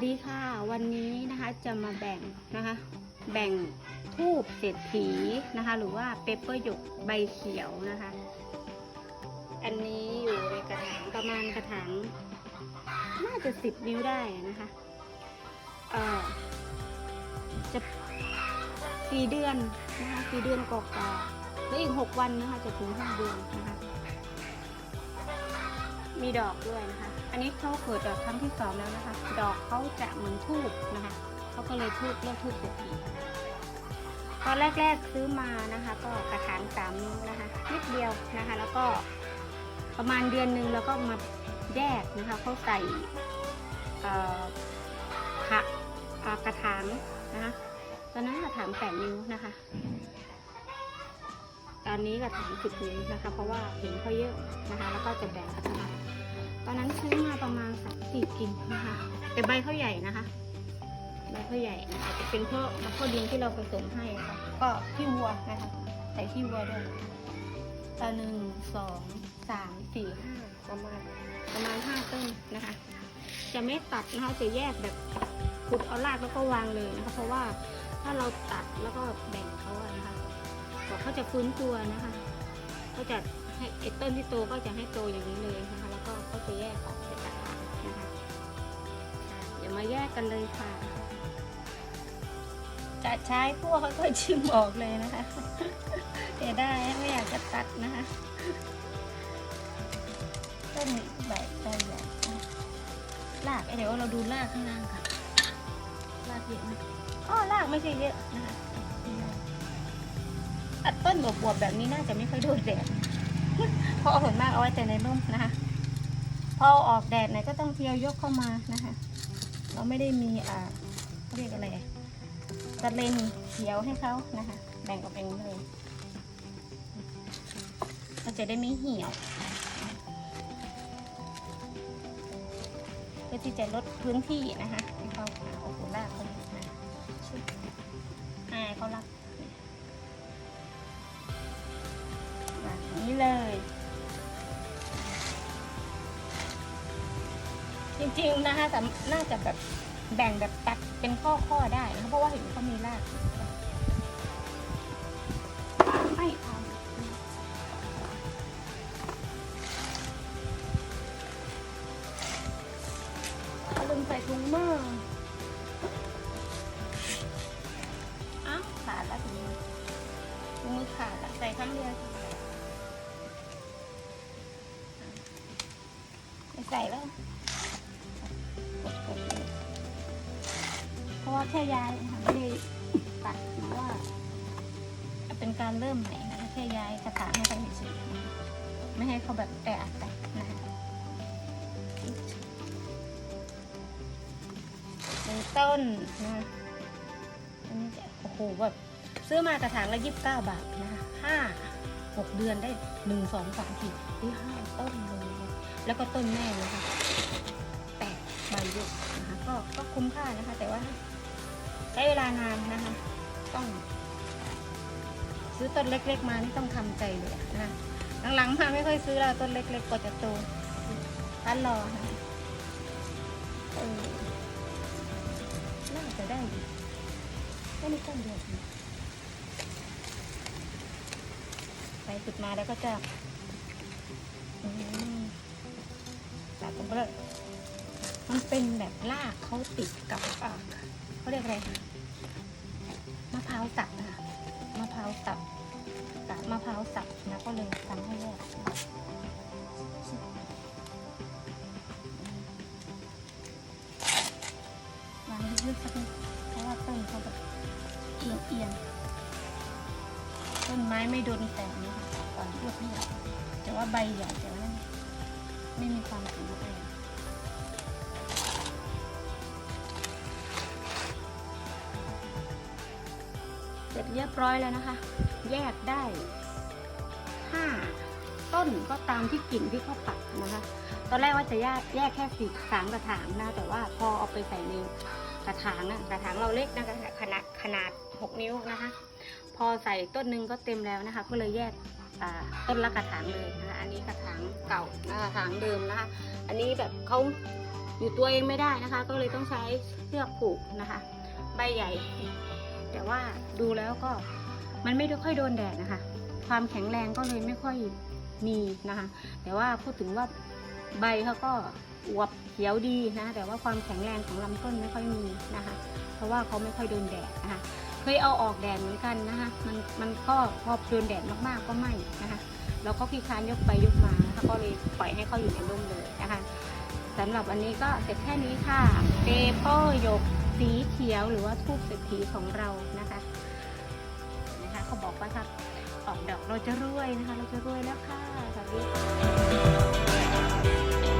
สดีค่ะ วันนี้นะคะจะมาแบ่งนะคะ แบ่งทูบเศรษฐีนะคะ หรือว่าเปเปอร์หยกใบเขียวนะคะ อันนี้อยู่ในกระถางประมาณกระถางน่าจะสิบนิ้วได้นะคะเอ่อจะสี่เดือนนะคะสี่เดือนกว่าๆแล้วอีกหกวันนะคะจะถึงห้าเดือนนะคะ มีดอกด้วยนะคะ อันนี้เขาเกิดดอกครั้งที่สองแล้วนะคะ ดอกเขาจะเหมือนทูบนะคะเขาก็เลยทูบเรียกทูบเศรษฐีตอนแรกๆซื้อมานะคะ ก็กระถางสามนิ้วนะคะนิดเดียวนะคะ แล้วก็ประมาณเดือนหนึ่งแล้วก็มาแยกนะคะเขาใส่เอ่อขะเอ่อกระถางนะคะ ตอนนั้นกระถางแปดนิ้วนะคะ ตอนนี้กระถางสิบนิ้วนะคะ เพราะว่าเห็นเขาเยอะนะคะ แล้วก็จะแบ่งกระถางตอนนั้นซื้อมาประมาณสักสี่กิ่งนะคะ แต่ใบเขาใหญ่นะคะใบเขาใหญ่นะคะจะเป็นเพราะเพราะดินที่เราผสมให้ค่ะ ก็ขี้วัวนะคะใส่ขี้วัวด้วยตาหนึ่งสองสามสี่ห้าประมาณประมาณห้าต้นนะคะ จะไม่ตัดนะคะจะแยกแบบขุดเอารากแล้วก็วางเลยนะคะ เพราะว่าถ้าเราตัดแล้วก็แบ่งเขาอะนะคะ กว่าเขาจะฟื้นตัวนะคะเขาจะให้ไอ้ต้นที่โตก็จะให้โตอย่างนี้เลยนะคะ แล้วก็เขาจะแยกออกเป็นกระถางนะคะค่ะเดี๋ยวมาแยกกันเลยค่ะ จะใช้พวกเขาก็ชิมออกเลยนะคะเดี๋ยวได้ไม่อยากจะตัดนะคะต้นใบใบใหญ่รากเดี๋ยวเราดูรากข้างล่างค่ะรากเยอะไหมอ๋อรากไม่ใช่เยอะนะคะัดต้นบวบๆแบบนี้น่าจะไม่ค่อยโดนแดดเพราะส่วนมากเอาไว้แต่ในร่มนะคะพอออกแดดไหนก็ต้องเที่ยวยกเข้ามานะคะ เราไม่ได้มีอ่าเรียกอะไรตะเลนเขียวให้เขานะคะ แบ่งออกเป็นเลยเราจะได้ไม่เหี่ยวเพื่อที่จะลดพื้นที่นะคะให้เขาโอ้โหลา จริงๆนะคะแต่น่าจะแบบแบ่งแบบตัดเป็นข้อๆได้นะคะเพราะว่าเห็นเขามีรากไม่เอาลืมใส่ถุงมืออ้าวขาดแล้วถุงมือถุงมือขาดแล้วใส่ครั้งเดียวไม่ใส่แล้ว เพราะว่าแค่ย้ายนะคะไม่ได้ตัดหรือว่า เป็นการเริ่มใหม่นะคะแค่ย้ายกระถางให้เขาเฉยๆไม่ให้เขาแบบแตะแตะนะคะต้นนะอันนี้จะโอ้โหแบบซื้อมากระถางละยี่สิบเก้าบาทนะคะห้าหกเดือนได้หนึ่งสองสามสี่ที่ห้าต้นเลยแล้วก็ต้นแม่เลยค่ะ เยอะนะคะก็ก็คุ้มค่านะคะ แต่ว่าใช้เวลานานนะคะ ต้อง ซื้อต้นเล็ก ๆ มานี่ต้องทำใจเลยอะนะหลังๆมาไม่ค่อยซื้อแล้วต้นเล็ก ๆกว่าจะโตทันรอนะคะเออน่าจะได้อยู่แค่นี้ต้นเดียวนะไปขุดมาแล้วก็จะตัดตรงเลย มันเป็นแบบรากเขาติดกับเขาเรียกอะไรคะมะพร้าวสับนะคะมะพร้าวสับกับมะพร้าวสับนะก็เลยทำให้แยกวางลึกๆสักนิดเพราะว่าต้นเขาแบบเอียงเอียงต้นไม้ไม่โดนแตกนะคะก่อนรียบเรียบแต่ว่าใบใหญ่แต่ว่าไม่มีความแข็งแรง ร็จเรียบร้อยแล้วนะคะ แยกได้ห้าต้นก็ตามที่กิ่งที่เขาปักนะคะ ตอนแรกว่าจะแยกแยกแค่สิบสามกระถางนะ แต่ว่าพอเอาไปใส่ในกระถางนะกระถางเราเล็กนะคะขนาดขนาดหกนิ้วนะคะ พอใส่ต้นหนึงก็เต็มแล้วนะคะ ก็เลยแยกต้นละกระถางเลยนะคะ อันนี้กระถางเก่ากระถางเดิมนะคะ อันนี้แบบเขาอยู่ตัวเองไม่ได้นะคะ ก็เลยต้องใช้เชือกผูกนะคะ ใบใหญ่ แต่ว่าดูแล้วก็มันไม่ได้ค่อยโดนแดดนะคะ ความแข็งแรงก็เลยไม่ค่อยมีนะคะ แต่ว่าพูดถึงว่าใบเขาก็อวบเขียวดีนะ แต่ว่าความแข็งแรงของลำต้นไม่ค่อยมีนะคะ เพราะว่าเขาไม่ค่อยโดนแดดนะคะ เคยเอาออกแดดเหมือนกันนะคะมันมันก็พอโดนแดดมากๆก็ไหม้นะคะแล้วก็พี่คานยกไปยกมานะคะก็เลยปล่อยให้เขาอยู่ในร่มเลยนะคะสำหรับวันนี้ก็เสร็จแค่นี้ค่ะเปเปอร์ยก สีเขียวหรือว่าทูบเศรษฐีของเรานะคะนะคะเขาบอกว่าถ้าออกดอกเราจะรวยนะคะ เราจะรวยแล้วค่ะสวัสดีค่ะ